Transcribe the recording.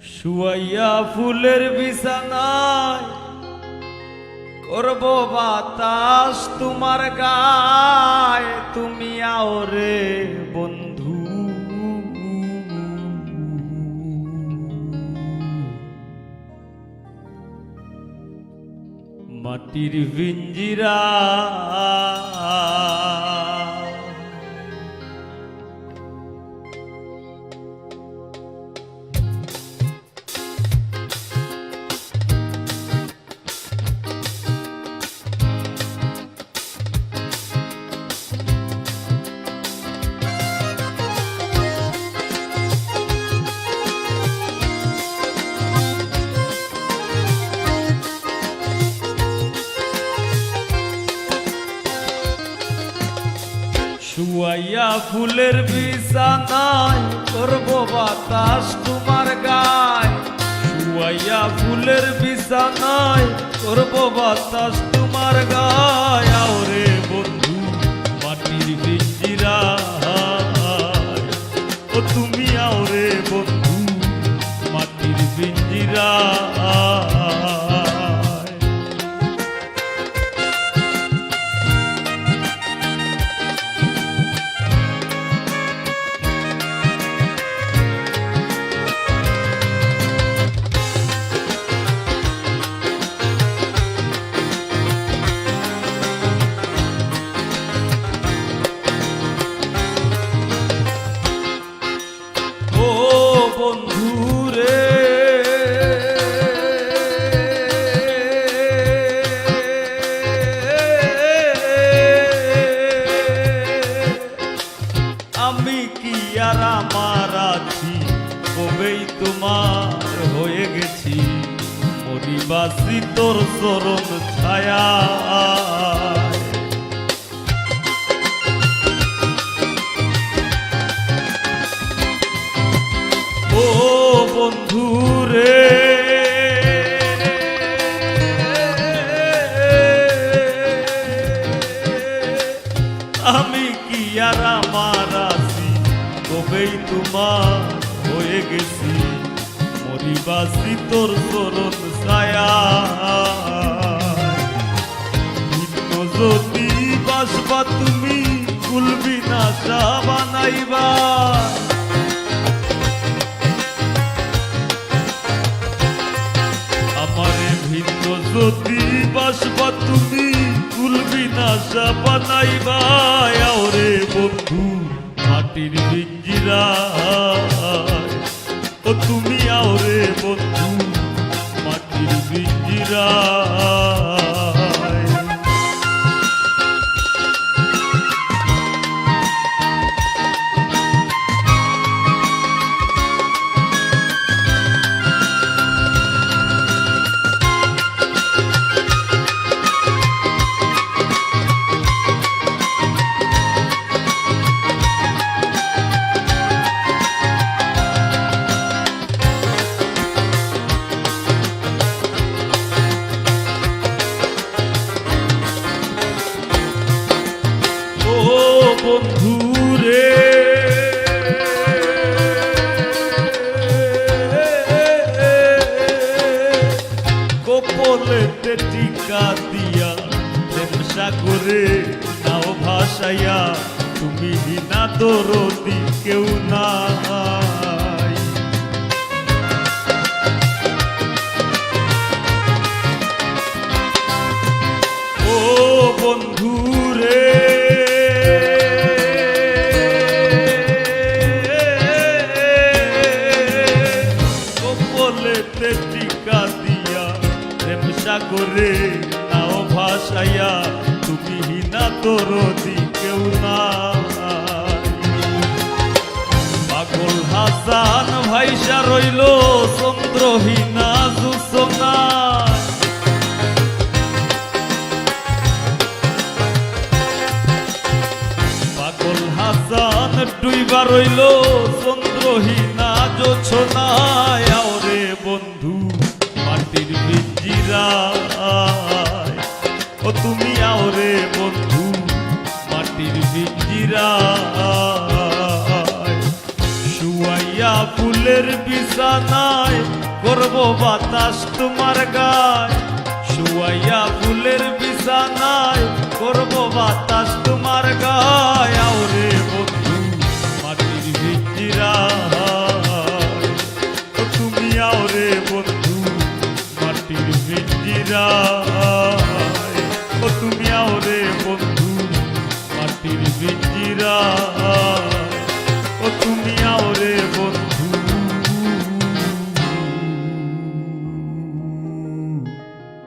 শুয়াইয়া ফুলের বিছানায় করব বাতাস তোমার গায়। তুমি আও রে বন্ধু। মাটির ভিঞ্জিরা শুয়াইয়া ফুলের বিছানায় করব বাতাস তোমার গায়। শুয়াইয়া ফুলের বিছানায় করব বাতাস তোমার গায়। আওরে বন্ধু, মাটির বিঞ্জিরা ও তুমি আওরে বন্ধু, মাটির বিঞ্জিরা বন্ধু রে আমি কি আর আমার আছি? কবেই তোমার হয়ে গেছি। মরিবাসী তোর চরণ ছায়া। বন্ধু রে। আমি কি আর আমার আছি? কবেই তোমার হয়ে গেছি। মরিবাসী তোর চরণ ছায়া। যদি বাসবা তুমি কুলবি না বানাইবা। যদি বাসবা তুমি কুলবি না বানাইবা ওরে বন্ধু, মাটির বিঞ্জিরা ও তুমি আওরে বন্ধু, মাটির বিঞ্জিরা বন্ধু গোপলেতে টিকা দিয়া প্রেম সাগরে নাও ভাসাইয়া তুমি বিনা তোর কেউ নাই তুমি হিনা তোর কেউ না পাগল হাসান ভাইসা রইল চন্দ্রহীনা জুসনা পাগল হাসান ডুইবা রইল চন্দ্রহীনা জোছনায়। আওরে বন্ধু, মাটির বিঞ্জিরা বন্ধু, মাটির শুয়াই শুয়াইয়া ফুলের বিছানায় করব বাতাস তোমার গায়। শুয়াইয়া ফুলের বিছানায় করব বাতাস তোমার গায়। আওরে বন্ধু